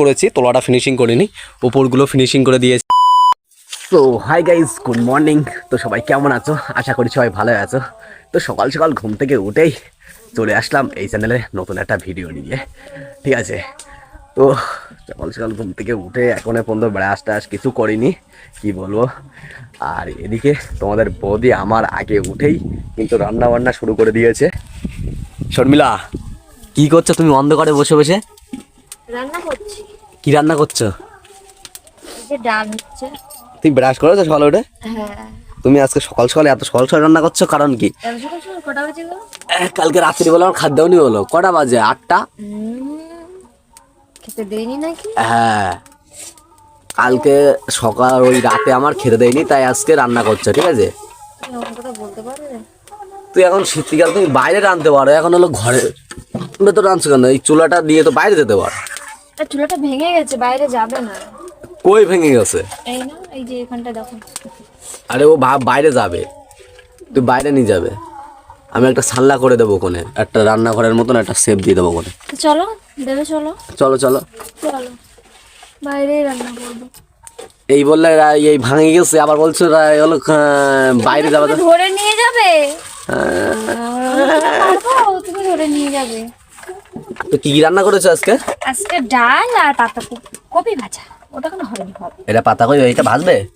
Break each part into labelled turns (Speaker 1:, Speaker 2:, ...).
Speaker 1: করেছি তোলাটা ফিনিশিং করিনি ওপরগুলো ফিনিশিং করে দিয়েছি। তো হাই গাইজ গুড মর্নিং তো সবাই কেমন আছো? আশা করি সবাই ভালো আছো। তো সকাল সকাল ঘুম থেকে উঠেই চলে আসলাম এই চ্যানেলে নতুন একটা ভিডিও নিয়ে। ঠিক আছে? তো সকাল সকাল ঘুম থেকে উঠে এখনও পর্যন্ত ব্রাশ টাশ কিছু করিনি কি বলব? আর এদিকে তোমাদের বৌদি আমার আগে উঠেই কিন্তু রান্না বান্না শুরু করে দিয়েছে। শর্মিলা কি করছ? তুমি অন্ধকারে বসে বসে?
Speaker 2: রান্না করছি।
Speaker 1: কি রান্না করছ?
Speaker 2: যে ডাল হচ্ছে।
Speaker 1: তুমি ব্রাশ করেছ সকালে উঠে?
Speaker 2: হ্যাঁ।
Speaker 1: তুমি আজকে সকাল সকালে এত সকাল সকাল রান্না করছ কারণ কি? কালকে রাত্রিবেলা আমার খাদ্য নি হলো কটা বাজে? আটটা?
Speaker 2: খেতে দেয়নি নাকি?
Speaker 1: হ্যাঁ। কালকে সকাল ওই রাতে আমার খেতে দেয়নি তাই আজকে রান্না করছে ঠিক আছে? তুই এখন শীতকাল তুমি বাইরে রাঁধতে পারো এখন হলো ঘরে তো রাঁধছো কেন? এই চুলাটা দিয়ে তো বাইরে যেতে পারো।
Speaker 2: চুলাটা ভেঙে গেছে বাইরে যাবে না।
Speaker 1: কই ভেঙে গেছে?
Speaker 2: এই না এই যে এখানটা দেখো।
Speaker 1: আরে ও ভা- বাইরে যাবে। তুই বাইরে নিয়ে যাবে। আমি একটা সাল্লা করে দেবো কোনে একটা রান্নাঘরের মতন একটা সেপ দিয়ে দেবো কোনে
Speaker 2: চলো দেবে চলো।
Speaker 1: চলো চলো।
Speaker 2: চলো বাইরেই রান্না করব।
Speaker 1: এই বললে এই ভাঙে গেছে আবার বলছো হলো বাইরে যাবে
Speaker 2: ধরে নিয়ে যাবে? তুমি ধরে নিয়ে যাবে।
Speaker 1: তো কি কি রান্না করেছ আজকে?
Speaker 2: আজকে ডাল আর পাতা কপি- ভাজা। ওটা কোনো হয়নি হবে
Speaker 1: এটা পাতা কই এটা ভাজবে?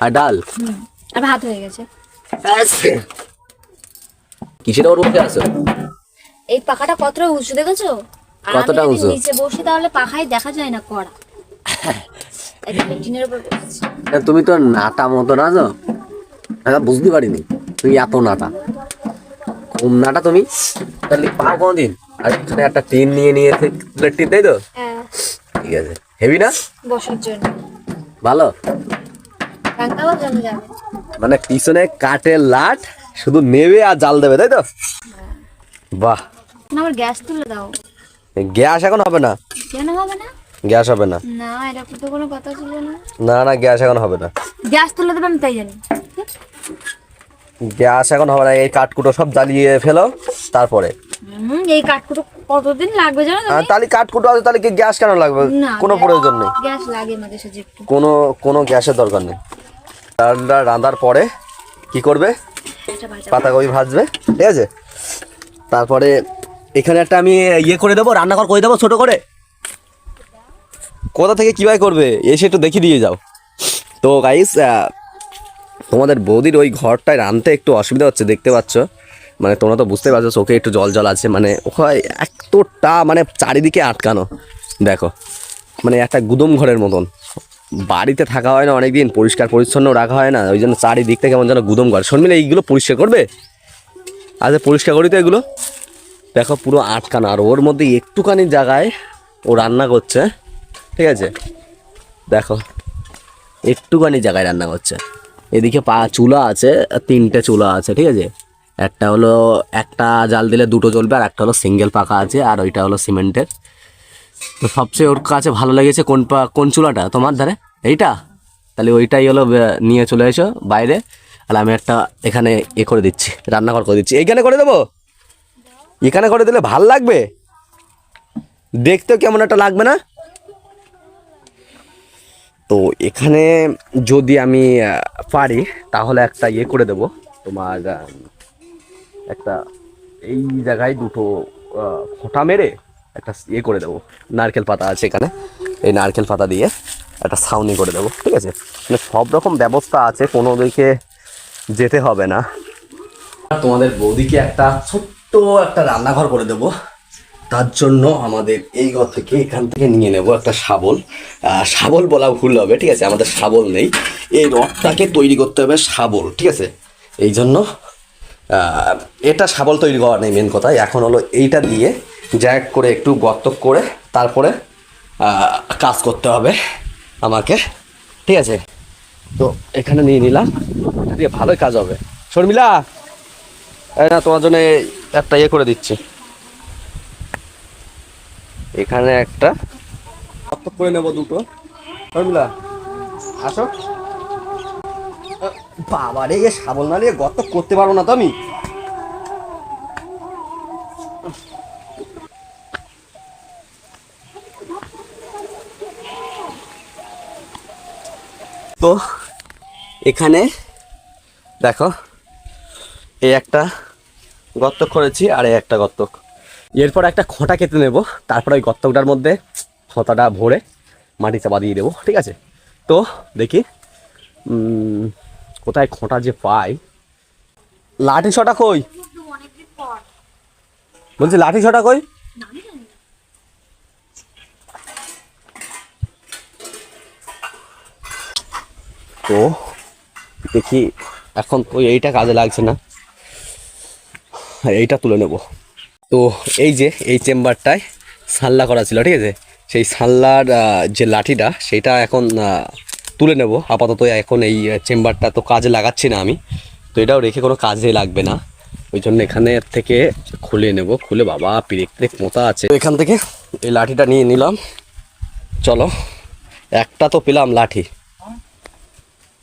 Speaker 1: আর ডাল?
Speaker 2: আর ভাত হয়ে গেছে।
Speaker 1: কিসের ওর উঠে আছো?
Speaker 2: এই পাখাটা কতটা উঁচু দেখেছ?
Speaker 1: কতটা উঁচু?
Speaker 2: নিচে বসি তাহলে পাখায় দেখা যায় না কড়া।
Speaker 1: তুমি তো নাটা মতো না তো বুঝতে পারিনি। তুমি এত নাটা কম নাটা তুমি? তাহলে পাও কোনদিন? আর এখানে একটা টিন নিয়ে নিয়েছে প্লেট টিন তাই তো?
Speaker 2: হ্যাঁ,
Speaker 1: ঠিক আছে। হেভি না?
Speaker 2: বসার জন্য।
Speaker 1: ভালো? মানে পিছনে কাঠের লাট শুধু নেবে আর জাল দেবে তাই তো? বাহ।
Speaker 2: আমার গ্যাস তুলে দাও।
Speaker 1: গ্যাস এখন হবে না?
Speaker 2: কেন হবে না?
Speaker 1: গ্যাস হবে না?
Speaker 2: না এরকম তো কোনো কথা ছিল না।
Speaker 1: না না গ্যাস এখন হবে না।
Speaker 2: গ্যাস তুলে দেবে আমি তাই জানি।
Speaker 1: গ্যাস এখন হবে না এই কাঠকুটো সব জ্বালিয়ে ফেলো তারপরে।
Speaker 2: হুম, এই কাঠকুটো কতদিন লাগবে জানো
Speaker 1: আর তাহলে কাঠকুটো আছে তাহলে কি গ্যাস কেন লাগবে? কোনো প্রয়োজন নেই।
Speaker 2: গ্যাস লাগে মাঝে সাঝে
Speaker 1: কোনো কোনো গ্যাসের দরকার নেই। ডালটা পরে কি করবে? পাতাকপি ভাজবে ঠিক আছে? তারপরে এখানে একটা আমি ইয়ে করে দেবো রান্নাঘর করে দেবো ছোট করে। কোথা থেকে কীভাবে করবে এসে একটু দেখিয়ে দিয়ে যাও। তো গাইস তোমাদের বৌদির ওই ঘরটায় রানতে একটু অসুবিধা হচ্ছে, দেখতে পাচ্ছ? মানে তোমরা তো বুঝতে পারছ, চোখে একটু জল জল আছে মানে ওখানে এতটা মানে চারিদিকে আটকানো। দেখো মানে একটা গুদম ঘরের মতন। বাড়িতে থাকা হয় না অনেকদিন, পরিষ্কার পরিচ্ছন্ন রাখা হয় না, ওই জন্য চারিদিক থেকে কেমন যেন গুদম ঘর। শর্মিলা, এইগুলো পরিষ্কার করবে? আচ্ছা পরিষ্কার করি তো এগুলো? দেখো, পুরো আটকানো, আর ওর মধ্যে একটুখানি জায়গায় ও রান্না করছে, ঠিক আছে? দেখো, একটুখানি জায়গায় রান্না করছে। এদিকে পা, চুলা আছে, তিনটে চুলা আছে, ঠিক আছে? একটা হলো, একটা জাল দিলে দুটো জ্বলবে, আর একটা হলো সিঙ্গেল পাখা আছে, আর ওইটা হলো সিমেন্টের। তো সবচেয়ে ওর কাছে ভালো লেগেছে কোন পা, কোন চুলাটা? তোমার ধারে? এইটা? তাহলে ওইটাই হলো নিয়ে চলে এসো বাইরে। আর আমি একটা এখানে এ করে দিচ্ছি, রান্নাঘর করে দিচ্ছি। এইখানে করে দেবো? এখানে করে দিলে ভালো লাগবে? দেখতেও কেমন একটা লাগবে না? তো এখানে যদি আমি পারি, তাহলে একটা ইয়ে করে দেবো। তোমার একটা এই জায়গায় দুটো ফোঁটা মেরে একটা ইয়ে করে দেবো। নারকেল পাতা আছে এখানে। এই নারকেল পাতা দিয়ে একটা ছাউনি করে দেবো, ঠিক আছে? মানে সব রকম ব্যবস্থা আছে কোনো দিকে যেতে হবে না। তোমাদের বৌদিকে একটা ছোট্ট একটা রান্নাঘর করে দেবো। তার জন্য আমাদের এই ঘর থেকে এখান থেকে নিয়ে নেব একটা শাবল। শাবল বলা ভুল হবে, ঠিক আছে? আমাদের শাবল নেই। এই রথটাকে তৈরি করতে হবে শাবল, ঠিক আছে? এই জন্য এটা শাবল তৈরি করা নেই মেন কথা। এখন হলো এইটা দিয়ে জ্যাক করে একটু গর্ত করে তারপরে কাজ করতে হবে আমাকে, ঠিক আছে? তো এখানে নিয়ে নিলাম। দিয়ে ভালোই কাজ হবে। শর্মিলা না, তোমার জন্য একটা ইয়ে করে দিচ্ছি। এখানে একটা করে নেব দুটো। শর্মিলা, আসো। বাবা রে সাবল না নিয়ে গর্ত করতে পারব না তো আমি। তো, এখানে, দেখো, এই একটা গর্ত করেছি আর এই একটা গর্ত। এরপর একটা খোঁটা কেটে নেব, তারপর ওই গর্তটার মধ্যে খোঁতাটা ভরে মাটি চাপা দিয়ে দেবো, ঠিক আছে? তো দেখি কোথায় খোঁটা যে পাই? লাঠি ছটা কই? বলছি লাঠি ছটা কই? তো দেখি, এখন ওই এইটা কাজে লাগছে না। এইটা তুলে নেব। তো এই যে, এই চেম্বারটায় সাল্লা করা ছিল, ঠিক আছে? সেই সাল্লার যে লাঠিটা, সেটা এখন তুলে নেব। আপাতত এখন এই চেম্বারটা তো কাজে লাগাচ্ছি না আমি। তো এটাও রেখে কোনো কাজে লাগবে না। ওই জন্য এখানে থেকে খুলে নেব। খুলে বাবা, পিরেক পিরেক মোতা আছে। তো এখান থেকে এই লাঠিটা নিয়ে নিলাম। চলো, একটা তো পেলাম লাঠি।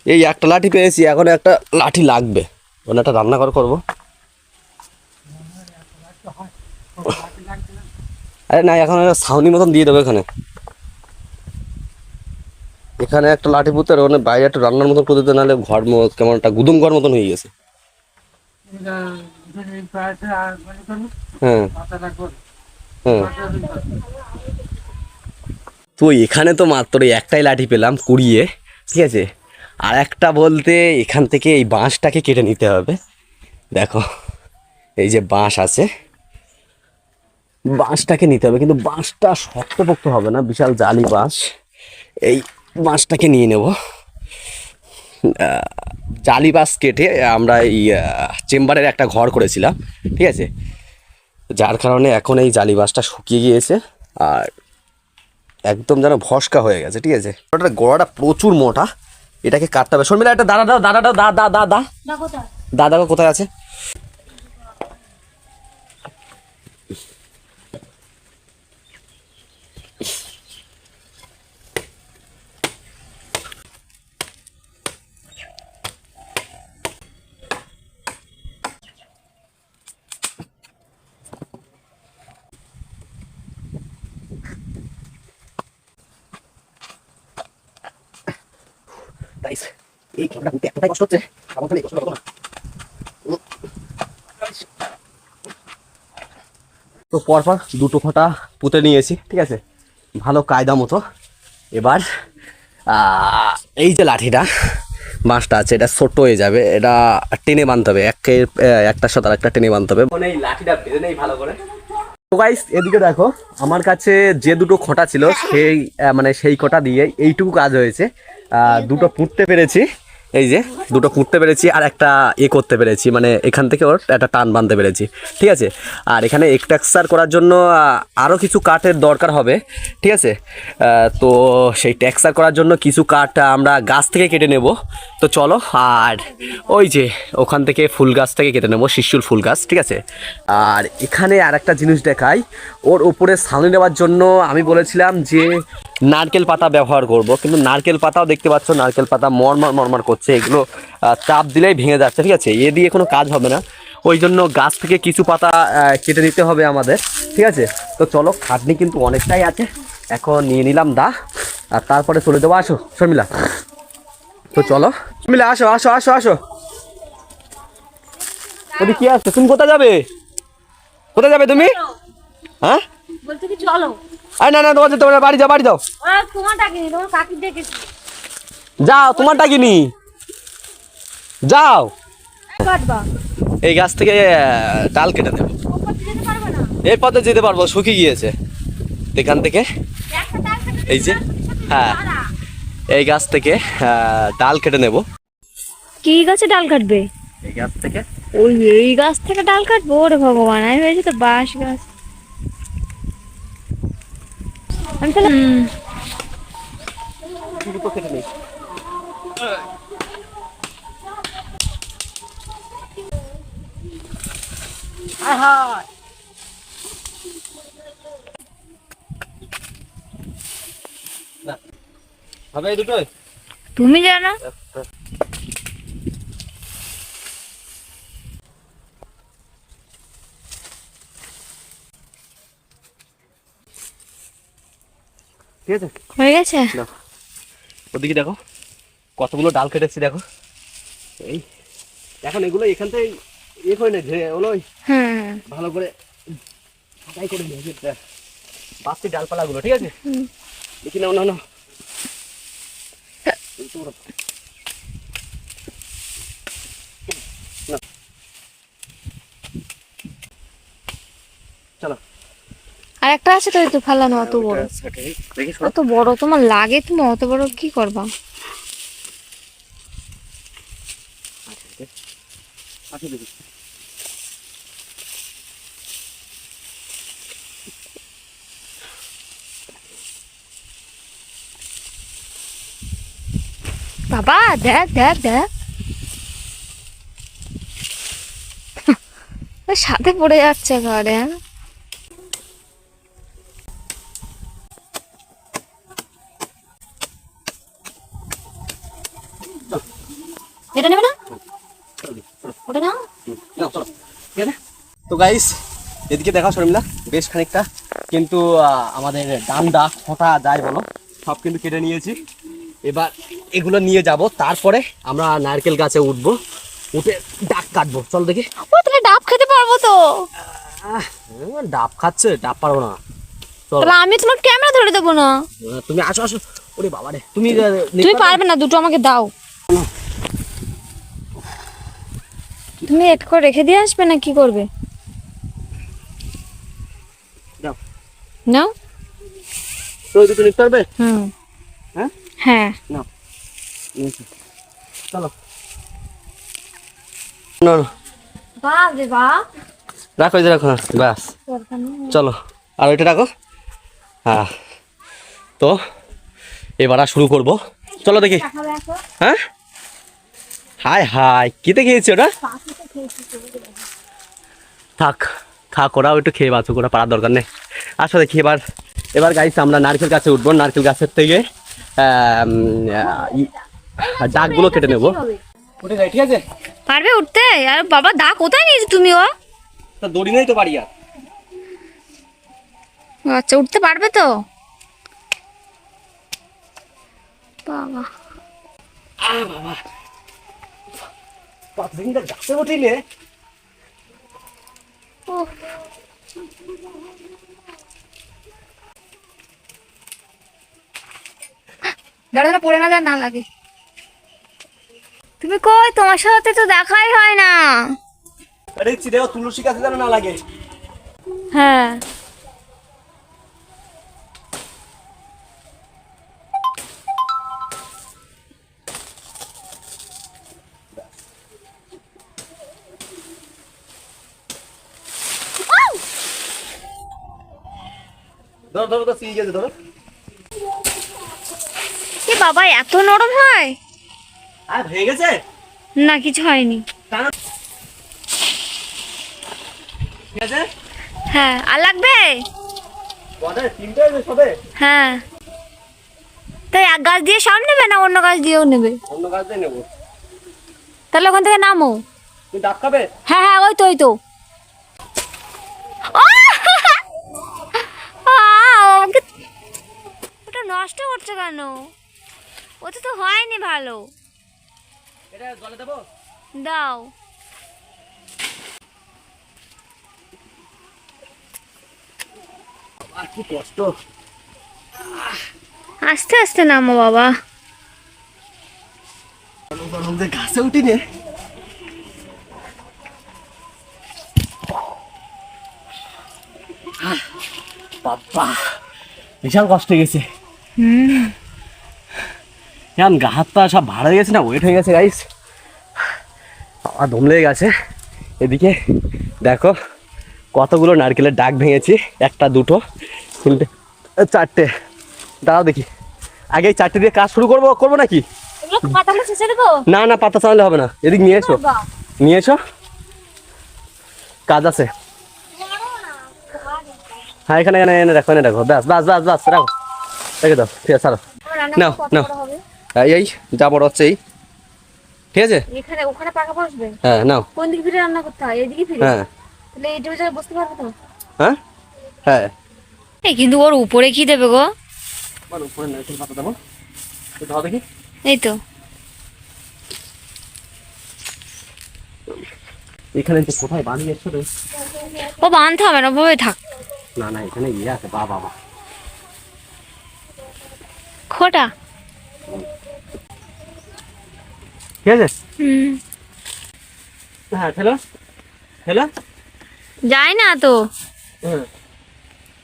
Speaker 1: এই একটা লাঠি পেয়েছি, এখন একটা লাঠি লাগবে। ওখানে একটা রান্নাঘর করব। আরে না, এখন ছাউনি মতন দিয়ে দেবো এখানে। এখানে একটা লাঠি পুঁতে আর ওখানে বাইরে একটা রান্নার মতন করে নাহলে ঘর কেমন একটা গুদুম ঘর মতন হয়ে গেছে। হ্যাঁ। হ্যাঁ। তো এখানে তো মাত্র একটাই লাঠি পেলাম, কুড়িয়ে, ঠিক আছে? আর একটা বলতে এখান থেকে এই বাঁশটাকে কেটে নিতে হবে। দেখো। এই যে বাঁশ আছে বাঁশটাকে নিতে হবে কিন্তু বাঁশটা শক্তপোক্ত হবে না বিশাল জালি বাঁশ। এই বাঁশটাকে নিয়ে নেব। জালি বাঁশ কেটে আমরা এই চেম্বারের একটা ঘর করেছিলাম ঠিক আছে? যার কারণে এখন এই জালি বাঁশটা শুকিয়ে গিয়েছে আর একদম যেন ভস্কা হয়ে গেছে ঠিক আছে? ওটার গোড়াটা প্রচুর মোটা এটাকে কাটতে হবে। শর্মিলা একটা দাদা দাও দাদা দাও দা দা দা দা দাদা কোথায় আছে? এই ক্যামেরা করতে এতটাই কষ্ট হচ্ছে আমার এই কষ্ট না। তো পরপর দুটো খোঁটা পুঁতে নিয়েছি ঠিক আছে? ভালো কায়দা মতো। এবার আহ, এই যে লাঠিটা বাঁশটা আছে এটা ছোট্ট হয়ে যাবে এটা টেনে বানতে হবে একে একটার সাথে একটা টেনে বানতে হবে। মানে এই লাঠিটা বেঁধে নেই ভালো করে। তো গাইস এদিকে দেখো আমার কাছে যে দুটো খোঁটা ছিল সেই আহ, মানে সেই খোঁটা দিয়ে এইটুকু কাজ হয়েছে। দুটো পুঁততে পেরেছি। এই যে, দুটো পুঁততে পেরেছি আর একটা এ করতে পেরেছি মানে এখান থেকে ওর একটা টান বাঁধতে পেরেছি, ঠিক আছে? আর এখানে এক্সট্রাকচার করার জন্য আরও কিছু কাঠের দরকার হবে, ঠিক আছে? তো সেই টেক্সচার করার জন্য কিছু কাঠ আমরা গাছ থেকে কেটে নেব। তো চলো, আর ওই যে, ওখান থেকে ফুল গাছ থেকে কেটে নেব, শিশুর ফুল গাছ, ঠিক আছে? আর এখানে আর একটা জিনিস দেখাই, ওর উপরে ছাউনি নেওয়ার জন্য আমি বলেছিলাম যে, নারকেল পাতা ব্যবহার করব, কিন্তু নারকেল পাতাও দেখতে পাচ্ছ, নারকেল পাতা মরমর মরমর করছে। এগুলো চাপ দিলেই ভেঙে যাচ্ছে ঠিক আছে? এ দিয়ে কোনো কাজ হবে না। ওই জন্য গাছ থেকে কিছু পাতা কেটে নিতে হবে আমাদের ঠিক আছে? তো চলো খাটনি কিন্তু অনেকটাই আছে। এখন নিয়ে নিলাম দা আর তারপরে চলে দেবো আসো শর্মিলা। তো চলো। শর্মিলা আসো আসো আসো আসো। ওদি কি আসছে? তুমি কোথায় যাবে? কোথায় যাবে তুমি? হ্যাঁ?
Speaker 2: বলছে কি চলো।
Speaker 1: আরে না না তোমার বাড়ি যাও বাড়ি যাও।
Speaker 2: তোমার ডাকিনি তোমার কাকি ডেকেছি।
Speaker 1: যাও তোমার ডাকিনি। যাও। এই গাছ থেকে ডাল কেটে নেবে এই পথে যেতে পারব শুকিয়ে গিয়েছে। এখান থেকে এই যে হ্যাঁ। এই গাছ থেকে ডাল কেটে নেব।
Speaker 2: কি গাছে ডাল কাটবে?
Speaker 1: এই গাছ থেকে।
Speaker 2: ওই এই গাছ থেকে ডাল কাটবো? ওরে ভগবান আমি ভেবেছি তো বাঁশ গাছ। আমি তাহলে হুম,
Speaker 1: দুটো কেটে নেই হবে দুটোই
Speaker 2: তুমি জানো?
Speaker 1: ঠিক আছে ওদিকে দেখো, কতগুলো ডাল কেটেছি দেখো। এই, এখন এগুলো এখান থেকে করে নে
Speaker 2: হ্যাঁ।
Speaker 1: ভালো করে ছাটাই করে নিয়ে বাড়তি ডালপালাগুলো ঠিক আছে? দেখি নাও না না চলো।
Speaker 2: আর একটা আছে তো ফেলানো অত বড়।
Speaker 1: দেখি।
Speaker 2: অত বড় তোমার লাগে তুমি অত বড় কি করবা?
Speaker 1: দেখি।
Speaker 2: বাবা দেখ দেখ দেখ। সাথে পড়ে যাচ্ছে ঘরে। এটা নেবে না? ওটা না
Speaker 1: নাও, চলো। ঠিক আছে? তো গাইস এদিকে দেখা শর্মিলা বেশ খানিকটা। কিন্তু আমাদের ডান্ডা ফোটা যায় বলো সব কিন্তু কেটে নিয়েছি। এবার এগুলো নিয়ে যাব। তারপরে আমরা নারকেল গাছে উঠবো। উঠে ডাক কাটবো। চল দেখি।
Speaker 2: ও তাহলে ডাব খেতে পারব তো।
Speaker 1: আহ, ডাব খাচ্ছে ডাব পারব না।
Speaker 2: তাহলে আমি তোমার ক্যামেরা ধরে দেবো না।
Speaker 1: তুমি আসো আসো। ওরে বাবা রে তুমি
Speaker 2: তুমি পারবে না দুটো আমাকে দাও। তুমি এড করে রেখে দিয়ে আসবে না কি করবে?
Speaker 1: দাও।
Speaker 2: নাও।
Speaker 1: তো দুটো নিতে পারবে
Speaker 2: হুম।
Speaker 1: হ্যাঁ?
Speaker 2: হ্যাঁ।
Speaker 1: নাও। চলো। রাখো এই রাখো ব্যাস। চলো আর ওইটা রাখো। হ্যাঁ। তো এবার আর শুরু করব। চলো দেখি। হ্যাঁ? Hi hi. কিতে খেয়েছি ওটা? থাক থাক ওরাও একটু খেয়ে বাঁচুক ওরা পারার দরকার নেই। আসলে দেখি এবার এবার গাইস আমরা নারকেল গাছে উঠবো নারকেল গাছের থেকে ডাকগুলো কেটে নেব। উঠে যাই ঠিক আছে?
Speaker 2: পারবে উঠতে? আর বাবা দা কোথায় নিয়েছো তুমি ও?
Speaker 1: তা দড়ি নেই তো বাড়ি আর।
Speaker 2: আচ্ছা উঠতে পারবে তো? বাবা।
Speaker 1: আ বাবা। কতদিনটা গাছে উঠিলে
Speaker 2: দাঁড়া, পড়ে না যায় না লাগে। তুমি কই? তোমার সাথে তো দেখাই হয় না।
Speaker 1: আরে চিড়ে তুলসী গাছে যেন না লাগে।
Speaker 2: হ্যাঁ।
Speaker 1: ধরো ধরো তো সিং গেছে ধরো।
Speaker 2: এ বাবা এত নরম হয়?
Speaker 1: আর ভেঙে গেছে?
Speaker 2: না কিছু হয়নি।
Speaker 1: ঠিক আছে?
Speaker 2: হ্যাঁ আর লাগবে? হ্যাঁ। তাই এক গাছ দিয়ে সব নেবে না অন্য গাছ দিয়েও নেবে?
Speaker 1: অন্য গাছ দিয়ে নেব।
Speaker 2: তাহলে ওখান থেকে নামো।
Speaker 1: তুই ডাক খাবে?
Speaker 2: হ্যাঁ হ্যাঁ ওই তো ওই তো আহ! আহ, আমাকে ওটা নষ্ট করছে কেন? ওটা তো হয়নি ভালো।
Speaker 1: এটা জলে দেবো?
Speaker 2: দাও।
Speaker 1: আর কি কষ্ট।
Speaker 2: আস্তে আস্তে নামো বাবা।
Speaker 1: ঘাসে উঠি নে বাবা বিশাল কষ্ট গেছে। এখন গা হাত পা সব ভাড়া গেছে না? ওয়েট হয়ে গেছে গাইস আমার দম লেগে গেছে। এদিকে দেখো কতগুলো নারকেলের ডাক ভেঙেছি একটা দুটো তিনটে চারটে। দাঁড়াও দেখি। আগে এই চারটে দিয়ে কাজ শুরু করব করব নাকি? না না পাতা চালালে হবে না। এদিক নিয়ে এসো। নিয়ে এসো। কাজ আছে। হ্যাঁ এখানে এখানে এনে রাখো এনে রাখো ব্যাস বাস বাস বাস রাখো। রেখে দাও ঠিক আছে ছাড়ো। এই যা বড় হচ্ছে এই। ঠিক আছে?
Speaker 2: এখানে ওখানে পাকা বসবে
Speaker 1: হ্যাঁ নাও।
Speaker 2: কোন দিকে ফিরে রান্না করতে হয়? এইদিকে ফিরে?
Speaker 1: হ্যাঁ।
Speaker 2: তাহলে বসতে পারবে তো?
Speaker 1: হ্যাঁ? হ্যাঁ।
Speaker 2: এই কিন্তু ওর উপরে কি দেবে গো?
Speaker 1: আমার উপরে নারকেল পাতা দেবো। দাও দেখি।
Speaker 2: এই তো।
Speaker 1: এখানে তো কোথায় বানিয়েছো রে?
Speaker 2: ও বাঁধতে হবে না ওভাবে থাক।
Speaker 1: না না এখানে ইয়ে আছে বা বাবা।
Speaker 2: খোটা।
Speaker 1: ঠিক আছে?
Speaker 2: হুম।
Speaker 1: হ্যাঁ ঠেলো ঠেলো
Speaker 2: যায় না তো।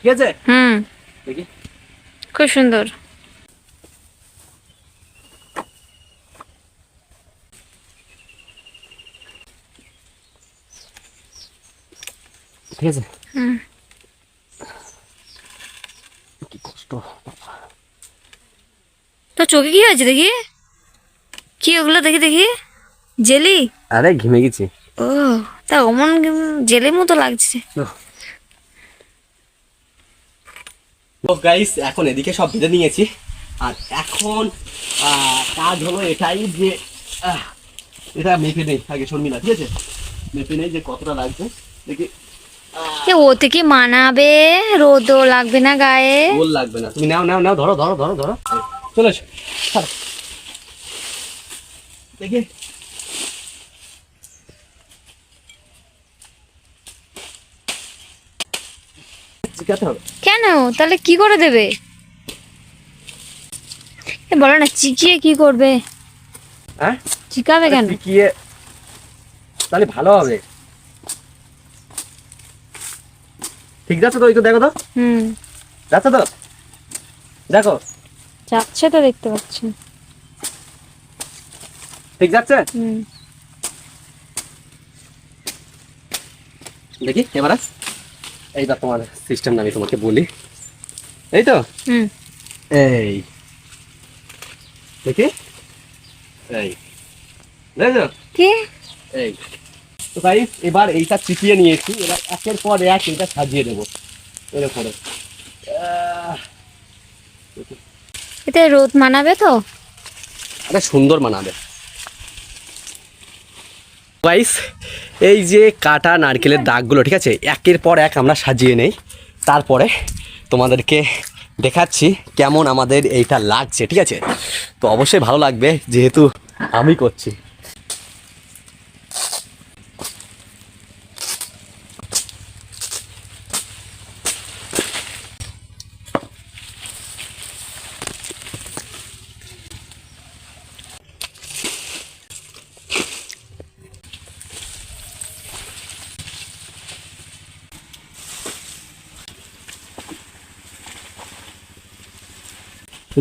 Speaker 1: ঠিক আছে?
Speaker 2: হুম।
Speaker 1: দেখি।
Speaker 2: খুব সুন্দর।
Speaker 1: ঠিক আছে?
Speaker 2: হুম।
Speaker 1: কি কষ্ট।
Speaker 2: তো চোখে কি হয়েছে দেখি? কি ওগুলো দেখি দেখি? জেলি?
Speaker 1: আরে ঘিমে গেছি।
Speaker 2: ও তা অমন জেলের মতো লাগছে।
Speaker 1: গাইস এখন এদিকে সব বেঁধে নিয়েছি। আর এখন কাজ হলো এটাই যে আহ, এটা মেপে নেই। আগে শর্মিলা ঠিক আছে? মেপে নেই যে কতটা লাগবে। দেখি
Speaker 2: এ ওতে কি মানাবে? রোদও লাগবে না গায়ে।
Speaker 1: লাগবে না। তুমি নাও নাও নাও ধরো ধরো ধরো ধরো। চলে এসো। ছাড়ো। দেখি।
Speaker 2: কেন? তাহলে কি করে দেবে? বলো না চিকিয়ে কি করবে?
Speaker 1: হ্যাঁ?
Speaker 2: চিকাবে কেন?
Speaker 1: চিকিয়ে তাহলে ভালো হবে। ঠিক যাচ্ছে তো? একটু দেখো তো।
Speaker 2: হুম।
Speaker 1: যাচ্ছে তো? দেখো।
Speaker 2: যাচ্ছে তো দেখতে পাচ্ছি
Speaker 1: ঠিক যাচ্ছে?
Speaker 2: হুম।
Speaker 1: দেখি এবারে এইবার তোমার সিস্টেম আমি তোমাকে বলি। এই তো?
Speaker 2: হুম।
Speaker 1: এই। দেখি। এই। দেখছ?
Speaker 2: কি?
Speaker 1: এই। তো ভাই এবার এইটা চিপিয়ে নিয়েছি। এবার একের পর এক এইটা সাজিয়ে দেবো। এর উপরে আহ,
Speaker 2: এতে রোদ মানাবে তো?
Speaker 1: আরে সুন্দর মানাবে। গাইস এই যে কাটা নারকেলের দাগগুলো ঠিক আছে? একের পর এক আমরা সাজিয়ে নেই। তারপরে তোমাদেরকে দেখাচ্ছি কেমন আমাদের এইটা লাগছে ঠিক আছে? তো অবশ্যই ভালো লাগবে যেহেতু আমি করছি।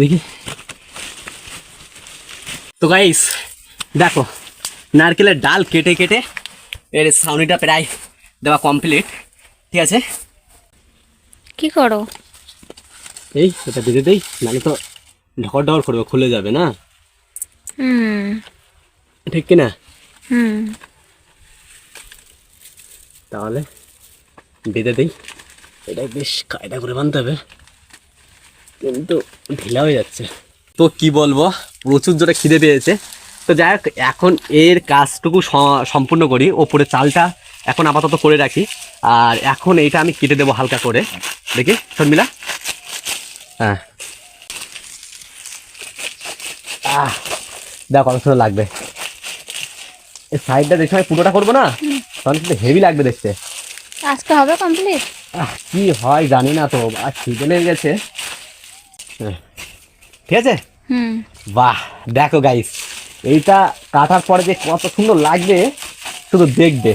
Speaker 1: দেখি। তো গাইস দেখো নারকেলের ডাল কেটে কেটে এর ছাউনিটা প্রায় দেওয়া কমপ্লিট ঠিক আছে?
Speaker 2: কি করো?
Speaker 1: এই এটা বেঁধে দেই নাহলে তো ঢকর ঢকর করবে খুলে যাবে না?
Speaker 2: হুম।
Speaker 1: ঠিক কিনা?
Speaker 2: হুম।
Speaker 1: তাহলে বেঁধে দেই। এটা বেশ কায়দা করে বানতে হবে। কিন্তু ঢিলা হয়ে যাচ্ছে। তো কি বলব? প্রচুর জোরে খিদে পেয়েছে। তো যাই হোক এখন এর কাজটুকু সম্পূর্ণ করি। ওপরে চালটা এখন আপাতত করে রাখি। আর এখন এইটা আমি কেটে দেবো হালকা করে। দেখি শর্মিলা? হ্যাঁ। আহ দেখো কত সুন্দর লাগবে। এই সাইডটা দেখে আমি পুরোটা করব না? তখন কিন্তু হেভি লাগবে দেখতে।
Speaker 2: আজকে হবে কমপ্লিট
Speaker 1: আহ, কি হয় জানি না তো। আর লেগে গেছে। ঠিক আছে? বাহ দেখো গাইস এইটা কাটার পরে যে কত সুন্দর লাগবে শুধু দেখবে।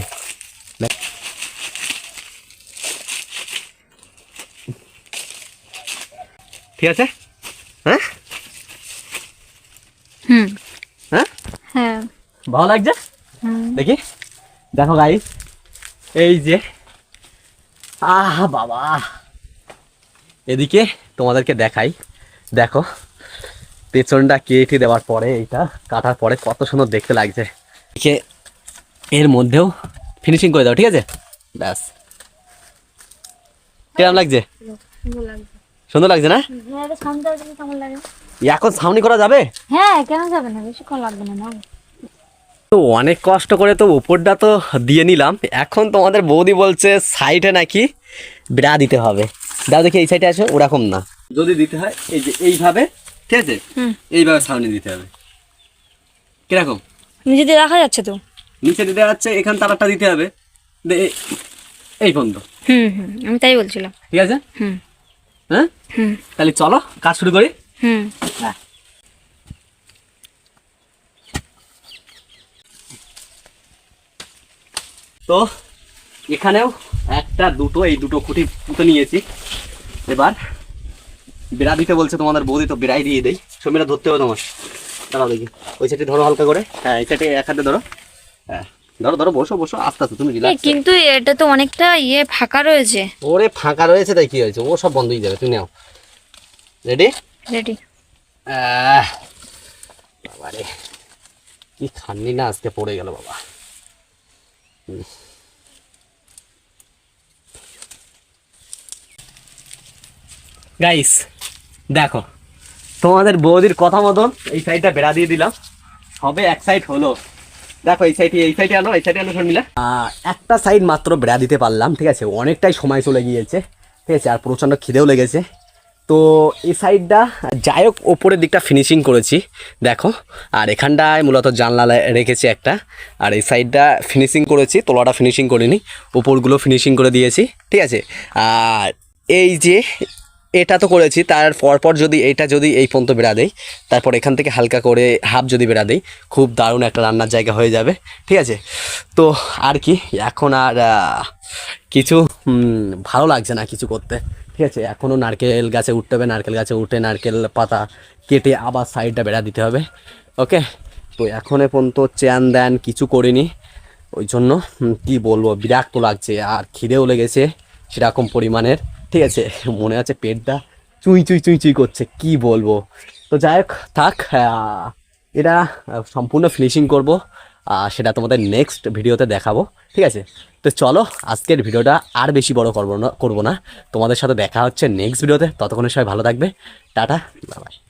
Speaker 1: ঠিক আছে? হ্যাঁ?
Speaker 2: হুম।
Speaker 1: হ্যাঁ?
Speaker 2: হ্যাঁ।
Speaker 1: ভালো লাগছে? দেখি। দেখো গাইস এই যে আহ বাবা। এদিকে তোমাদেরকে দেখাই। দেখো পেছনটা কেটে দেওয়ার পরে এইটা কাটার পরে কত সুন্দর দেখতে লাগছে। এদিকে এর মধ্যেও ফিনিশিং করে দাও ঠিক আছে? ব্যাস। কেমন লাগছে?
Speaker 2: সুন্দর
Speaker 1: লাগছে। না?
Speaker 2: হ্যাঁ দেখি
Speaker 1: এখন সামনে করা যাবে?
Speaker 2: হ্যাঁ কেন যাবে না? বেশিক্ষণ লাগবে না না।
Speaker 1: তো অনেক কষ্ট করে তো উপরটা তো দিয়ে নিলাম। এখন তোমাদের বৌদি বলছে সাইডে নাকি বেড়া দিতে হবে। দাও দেখি এই সাইডে আসো ওরকম না। যদি দিতে হয় এই যে এইভাবে ঠিক আছে? এইভাবে সামনে দিতে হবে। কীরকম?
Speaker 2: নিজে দিয়ে রাখা যাচ্ছে তো।
Speaker 1: নিচে দিতে যাচ্ছে এখান তারাটা দিতে হবে। এই পর্যন্ত।
Speaker 2: হুম হুম আমি তাই বলছিলাম।
Speaker 1: ঠিক আছে?
Speaker 2: হুম।
Speaker 1: হ্যাঁ?
Speaker 2: হুম।
Speaker 1: তাহলে চলো কাজ শুরু করি।
Speaker 2: হুম।
Speaker 1: হ্যাঁ। তো এখানেও একটা দুটো এই দুটো খুঁটি পুঁতে নিয়েছি। এবার বেড়া দিতে বলছে তোমাদের বৌদি তো বেড়াই দিয়ে দেই। ছবিটা ধরতে হবে তোমার। দাঁড়াও দেখি। ওই সাইডে ধরো হালকা করে। হ্যাঁ এই সাইডে এক হাতে ধরো। হ্যাঁ ধরো ধরো বসো বসো আস্তে আস্তে তুমি রিল্যাক্স
Speaker 2: কিন্তু এটা তো অনেকটা ইয়ে ফাঁকা রয়েছে।
Speaker 1: ওরে ফাঁকা রয়েছে তাই কি হয়েছে? ও সব বন্ধ হয়ে যাবে তুমি নাও। রেডি
Speaker 2: রেডি
Speaker 1: বাবারে কি খাননি না আজকে পড়ে গেল বাবা। গাইস দেখো, তোমাদের বৌদির কথা মতন এই সাইডটা বেড়া দিয়ে দিলাম। সবে এক সাইড হলো। দেখো, এই সাইডে এই সাইডে আনো, এই সাইডে আনো শর্মিলা একটা সাইড মাত্র বেড়া দিতে পারলাম, ঠিক আছে? অনেকটাই সময় চলে গিয়েছে, ঠিক আছে? আর প্রচণ্ড খিদেও লেগেছে। তো এই সাইডটা যাই হোক, ওপরের দিকটা ফিনিশিং করেছি, দেখো। আর এখানটায় মূলত জানলা রেখেছি একটা। আর এই সাইডটা ফিনিশিং করেছি, তলাটা ফিনিশিং করিনি, ওপরগুলো ফিনিশিং করে দিয়েছি, ঠিক আছে? আর এই যে এটা তো করেছি, তার পরপর যদি এটা যদি এই পর্যন্ত বেড়া দেই, তারপর এখান থেকে হালকা করে হাফ যদি বেড়া দেই, খুব দারুণ একটা রান্নার জায়গা হয়ে যাবে, ঠিক আছে? তো আর কি, এখন আর কিছু ভালো লাগছে না কিছু করতে, ঠিক আছে? এখনও নারকেল গাছে উঠতে হবে, নারকেল গাছে উঠে নারকেল পাতা কেটে আবার সাইডটা বেড়া দিতে হবে, ওকে? তো এখন পর্যন্ত চ্যান দেন কিছু করিনি, ওই জন্য কি বলব, বিরক্ত লাগছে, আর খিদেও লেগেছে, সেরকম পরিমাণের। ঠিক আছে, মনে আছে পেটটা চুঁই চুই চুঁই চুঁই করছে, কি বলব? তো যাই হোক, থাক এটা সম্পূর্ণ ফিনিশিং করব সেটা তোমাদের নেক্সট ভিডিওতে দেখাবো, ঠিক আছে? তো চলো, আজকের ভিডিওটা আর বেশি বড় করব না করব না। তোমাদের সাথে দেখা হচ্ছে নেক্সট ভিডিওতে ততক্ষণে সবাই ভালো থাকবে, টাটা বাই